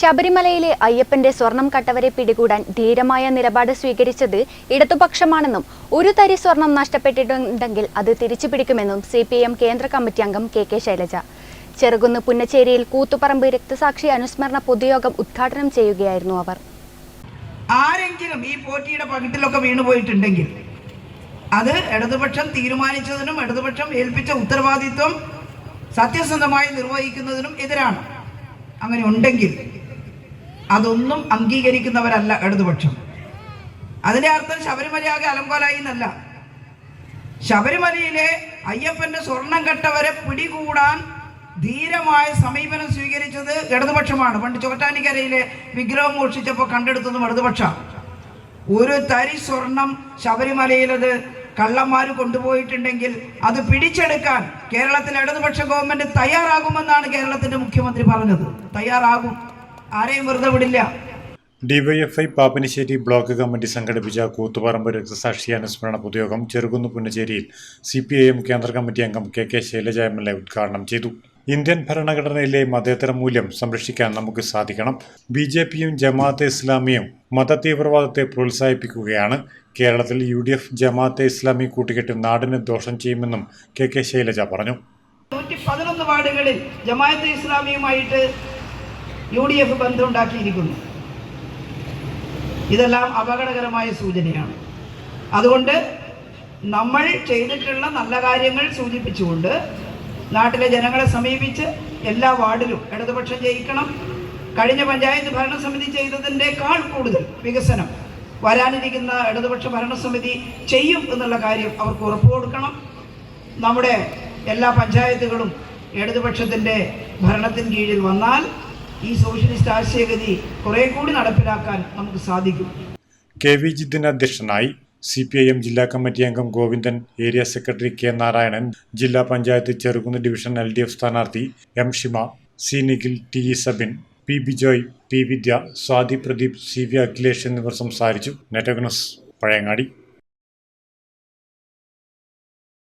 ശബരിമലയിലെ അയ്യപ്പന്റെ സ്വർണം കട്ടവരെ പിടികൂടാൻ ധീരമായ നിലപാട് സ്വീകരിച്ചത് ഇടതുപക്ഷമാണെന്നും ഒരു തരി സ്വർണം നഷ്ടപ്പെട്ടിട്ടുണ്ടെങ്കിൽ അത് തിരിച്ചു പിടിക്കുമെന്നും സി പി എം കേന്ദ്ര കമ്മിറ്റി അംഗം കെ കെ ശൈലജ. ചെറുകുന്ന് പുന്നച്ചേരിയിൽ കൂത്തുപറമ്പ് രക്തസാക്ഷി അനുസ്മരണ പൊതുയോഗം ഉദ്ഘാടനം ചെയ്യുകയായിരുന്നു അവർ. ആരെങ്കിലും ഈ പോറ്റിയുടെ പകിട്ടിലൊക്കെ വീണുപോയിട്ടുണ്ടെങ്കിൽ അത് ഇടതുപക്ഷം തീരുമാനിച്ചതിനും ഇടതുപക്ഷം ഏൽപ്പിച്ച ഉത്തരവാദിത്വം സത്യസന്ധമായി നിർവഹിക്കുന്നതിനും എതിരാണ്. അങ്ങനെ ഉണ്ടെങ്കിൽ അതൊന്നും അംഗീകരിക്കുന്നവരല്ല ഇടതുപക്ഷം. അതിന്റെ അർത്ഥം ശബരിമലയാകെ അലങ്കോലായി എന്നല്ല. ശബരിമലയിലെ അയ്യപ്പന്റെ സ്വർണം കെട്ടവരെ പിടികൂടാൻ ധീരമായ സമീപനം സ്വീകരിച്ചത് ഇടതുപക്ഷമാണ്. പണ്ട് ചോറ്റാനിക്കരയിലെ വിഗ്രഹം മോഷിച്ചപ്പോൾ കണ്ടെടുത്തതും ഇടതുപക്ഷ. ഒരു തരി സ്വർണം ശബരിമലയിലത് കള്ളന്മാർ കൊണ്ടുപോയിട്ടുണ്ടെങ്കിൽ അത് പിടിച്ചെടുക്കാൻ കേരളത്തിലെ ഇടതുപക്ഷ ഗവൺമെന്റ് തയ്യാറാകുമെന്നാണ് കേരളത്തിന്റെ മുഖ്യമന്ത്രി പറഞ്ഞത്. തയ്യാറാകും. ആരെയും വെറുതെ വിടില്ല. ഡിവൈഎഫ്ഐ പാപ്പനിശ്ശേരി ബ്ലോക്ക് കമ്മിറ്റി സംഘടിപ്പിച്ച കൂത്തുപറമ്പ് രക്തസാക്ഷി അനുസ്മരണ പൊതുയോഗം ചെറുകുന്ന് പുന്നശ്ശേരിയിൽ സി പി ഐ എം കേന്ദ്ര കമ്മിറ്റി അംഗം K K Shailaja M L A ഉദ്ഘാടനം ചെയ്തു. ഇന്ത്യൻ ഭരണഘടനയിലെ മതേതര മൂല്യം സംരക്ഷിക്കാൻ നമുക്ക് സാധിക്കണം. ബി ജെ പിയും ജമാഅത്തെ ഇസ്ലാമിയും മതതീവ്രവാദത്തെ പ്രോത്സാഹിപ്പിക്കുകയാണ്. കേരളത്തിൽ U D F Jamaat-e Islami കൂട്ടുകെട്ട് നാടിന് ദോഷം ചെയ്യുമെന്നും കെ കെ ശൈലജ പറഞ്ഞു. നൂറ്റി പതിനൊന്ന് വാർഡുകളിൽ ജമാഅത്തെ ഇസ്ലാമിയുമായിട്ട് യു ഡി എഫ് ബന്ധമുണ്ടാക്കിയിരിക്കുന്നു ഇതെല്ലാം അപകടകരമായ സൂചനയാണ്. അതുകൊണ്ട് നമ്മൾ ചെയ്തിട്ടുള്ള നല്ല കാര്യങ്ങൾ സൂചിപ്പിച്ചുകൊണ്ട് നാട്ടിലെ ജനങ്ങളെ സമീപിച്ച് എല്ലാ വാർഡിലും ഇടതുപക്ഷം ജയിക്കണം. കഴിഞ്ഞ പഞ്ചായത്ത് ഭരണസമിതി ചെയ്തതിന്റെക്കാൾ കൂടുതൽ വികസനം വരാനിരിക്കുന്ന ഇടതുപക്ഷ ഭരണസമിതി ചെയ്യും എന്നുള്ള കാര്യം അവർക്ക് ഉറപ്പ് കൊടുക്കണം. നമ്മുടെ എല്ലാ പഞ്ചായത്തുകളും ഇടതുപക്ഷത്തിന്റെ ഭരണത്തിൻ കീഴിൽ വന്നാൽ ഈ സോഷ്യലിസ്റ്റ് ആശയഗതി കുറെ കൂടി നടപ്പിലാക്കാൻ നമുക്ക് സാധിക്കും. കെ വി ജിതിൻ അധ്യക്ഷനായി സി പി ഐ എം ജില്ലാ കമ്മിറ്റി അംഗം Govindan area secretary K Narayanan ജില്ലാ panchayat Cherukunnu division L D F സ്ഥാനാർത്ഥി M Shima C Nikhil T E Sabin P Bijoy P Vidya Swathi Pradeep C V Akhilesh എന്നിവർ സംസാരിച്ചു. നെറ്റഗ്നസ് പഴയങ്ങാടി.